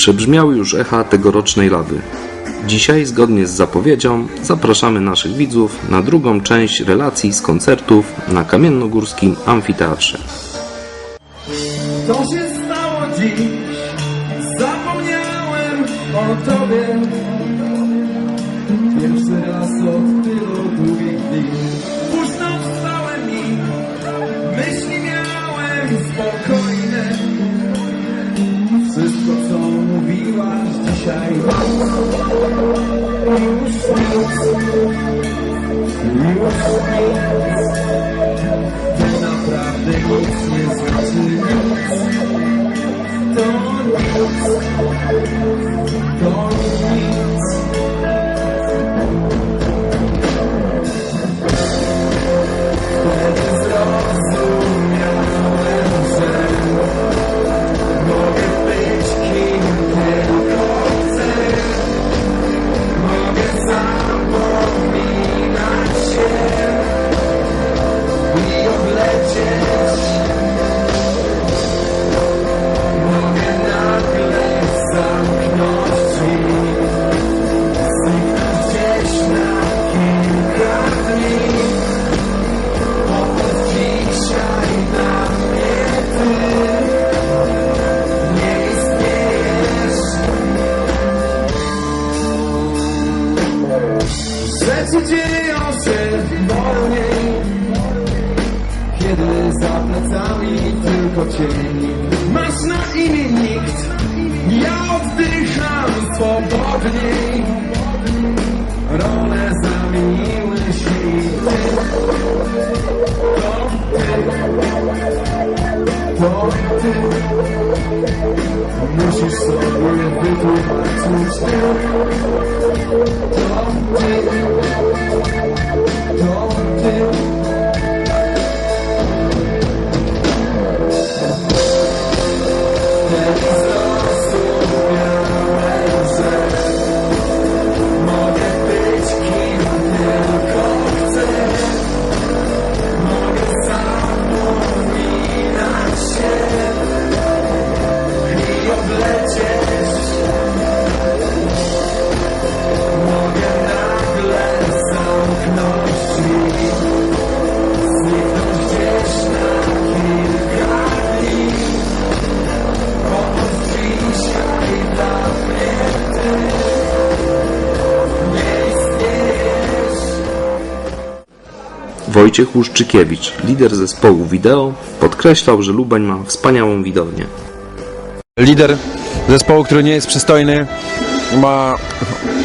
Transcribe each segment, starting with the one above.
przebrzmiały już echa tegorocznej lawy. Dzisiaj, zgodnie z zapowiedzią, zapraszamy naszych widzów na drugą część relacji z koncertów na Kamiennogórskim Amfiteatrze. To się stało dziś, zapomniałem o tobie. Pierwszy raz od tylu już nic, już nic. To ty To ty Musisz sobie wytłumaczyć Wojciech Łuszczykiewicz, lider zespołu wideo, podkreślał, że Lubań ma wspaniałą widownię. lider zespołu, który nie jest przystojny, ma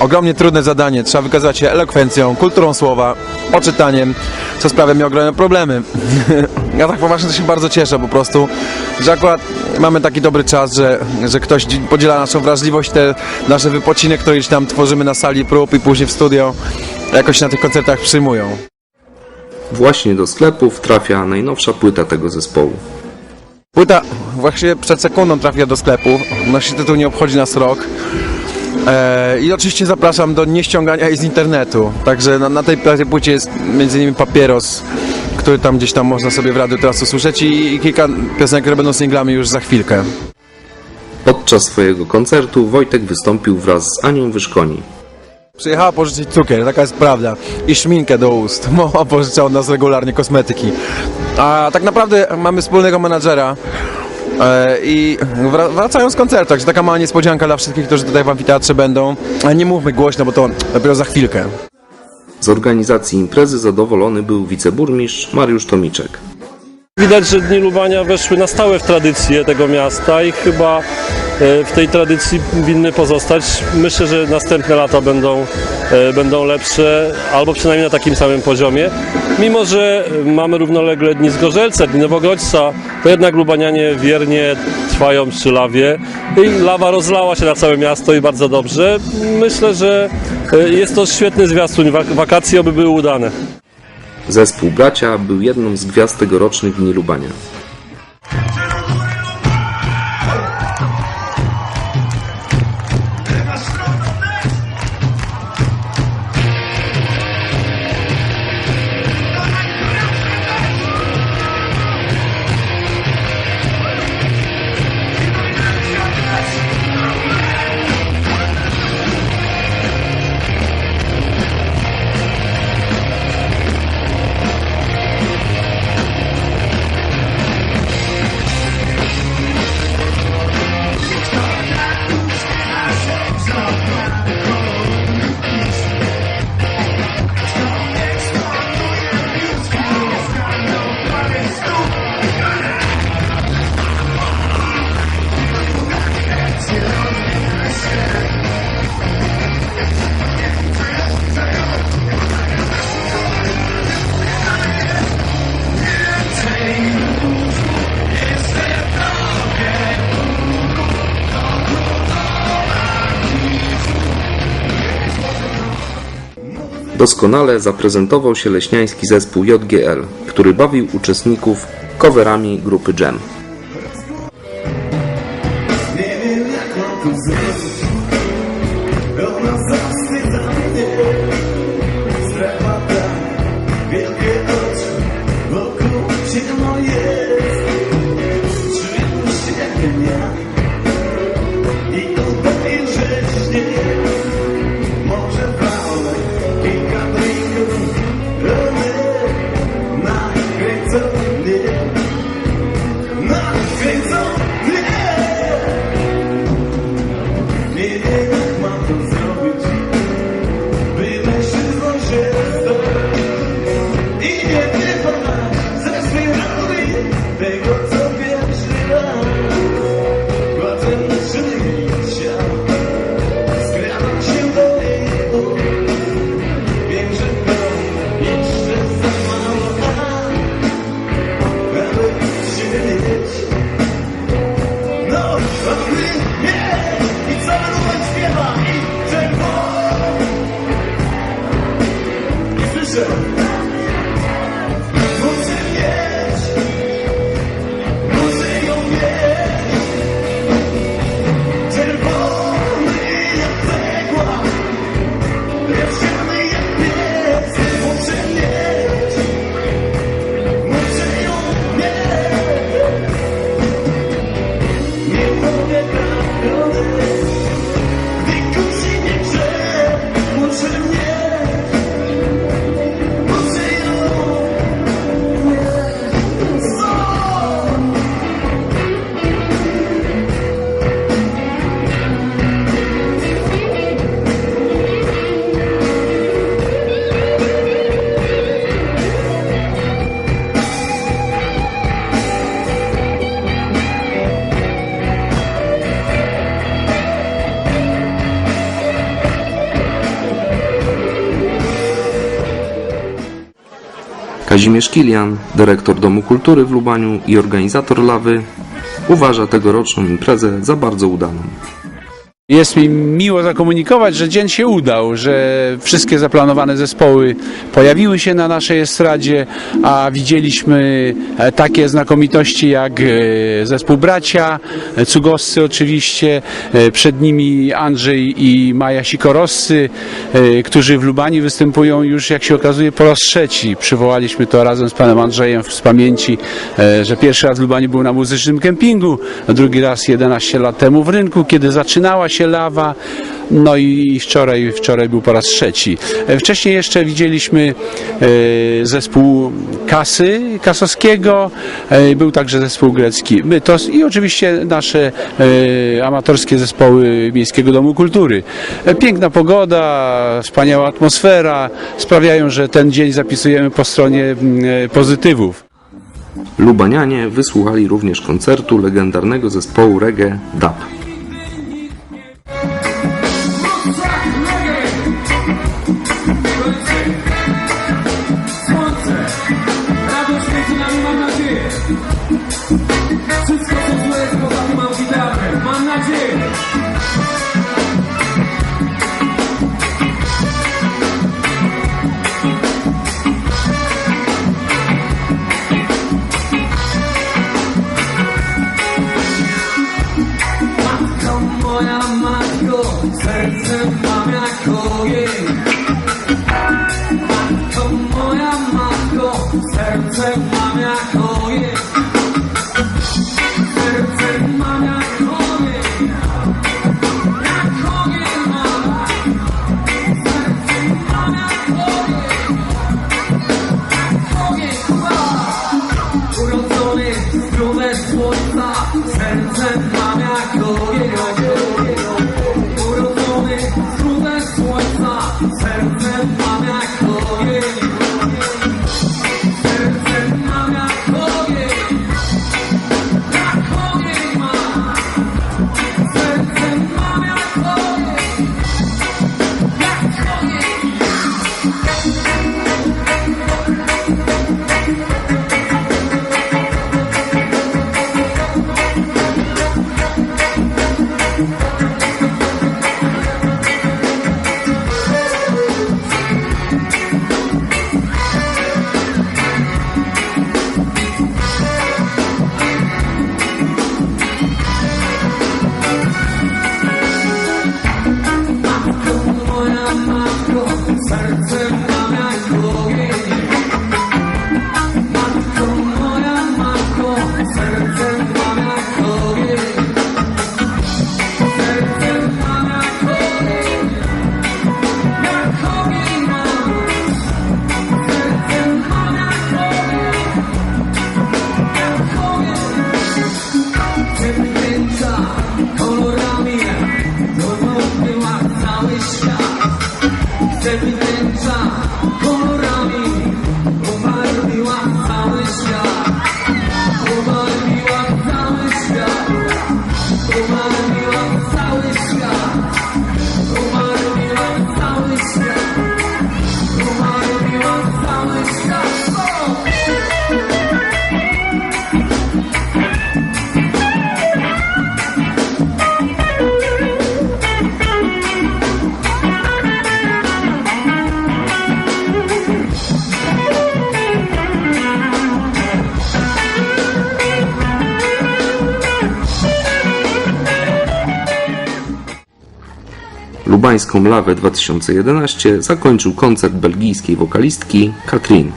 ogromnie trudne zadanie. Trzeba wykazać się elokwencją, kulturą słowa, oczytaniem, co sprawia mi ogromne problemy. ja tak poważnie się bardzo cieszę po prostu, że akurat mamy taki dobry czas, że, że ktoś dzi- podziela naszą wrażliwość, te nasze wypociny, które gdzieś tam tworzymy na sali prób i później w studio, jakoś na tych koncertach przyjmują. Właśnie do sklepów trafia najnowsza płyta tego zespołu. Płyta właśnie przed sekundą trafia do sklepu. Nasz tytuł nie obchodzi nas rok. E, I oczywiście zapraszam do nieściągania jej z internetu. Także na, na tej płycie jest między innymi papieros, który tam gdzieś tam można sobie w radiu teraz usłyszeć i, i kilka piosenek, które będą singlami już za chwilkę. Podczas swojego koncertu Wojtek wystąpił wraz z Anią Wyszkoni. Przyjechała pożyczyć cukier, taka jest prawda. I szminkę do ust. Mama pożycza od nas regularnie kosmetyki. A tak naprawdę mamy wspólnego menadżera. E, I wra- wracają z koncertu, także taka mała niespodzianka dla wszystkich, którzy tutaj w amfiteatrze będą. Nie mówmy głośno, bo to dopiero za chwilkę. Z organizacji imprezy zadowolony był wiceburmistrz Mariusz Tomiczek. Widać, że Dni Lubania weszły na stałe w tradycję tego miasta i chyba e, w tej tradycji winny pozostać. Myślę, że następne lata będą, e, będą lepsze, albo przynajmniej na takim samym poziomie. Mimo, że mamy równolegle Dni Zgorzelca, Dni Nowogrodźca, to jednak Lubanianie wiernie trwają przy lawie i lawa rozlała się na całe miasto i bardzo dobrze. Myślę, że e, jest to świetny zwiastun. Wak- Wakacje oby były udane. Zespół Bracia był jedną z gwiazd tegorocznych Dni Lubania. Doskonale zaprezentował się leśniański zespół JGL, który bawił uczestników coverami grupy Jam. Słyszę! Muszę mieć! Muszę ją mieć! Czerwony jak cegła! Lepszany jak pies! Muszę mieć! Muszę ją mieć! Nie mogę trafiony, gdy Kazimierz Kilian, dyrektor Domu Kultury w Lubaniu i organizator Lawy, uważa tegoroczną imprezę za bardzo udaną. Jest mi miło zakomunikować, że dzień się udał, że wszystkie zaplanowane zespoły pojawiły się na naszej estradzie, a widzieliśmy e, takie znakomitości jak e, zespół Bracia, e, Cugoscy oczywiście, przed nimi Andrzej i Maja Sikoroscy, którzy w Lubani występują już jak się okazuje po raz trzeci. Przywołaliśmy to razem z panem Andrzejem z pamięci, że pierwszy raz w Lubani był na muzycznym kempingu, drugi raz 11 lat temu w rynku, kiedy zaczynała się lawa. No i wczoraj, wczoraj był po raz trzeci. E, Wcześniej jeszcze widzieliśmy e, zespół Kasy Kasowskiego, e, był także zespół grecki Mytos i oczywiście nasze amatorskie zespoły Miejskiego Domu Kultury. Piękna pogoda, wspaniała atmosfera sprawiają, że ten dzień zapisujemy po stronie pozytywów. Lubanianie wysłuchali również koncertu legendarnego zespołu reggae DAP. my, oh yeah. Lubańską Lawę 2011 zakończył koncert belgijskiej wokalistki Katrin.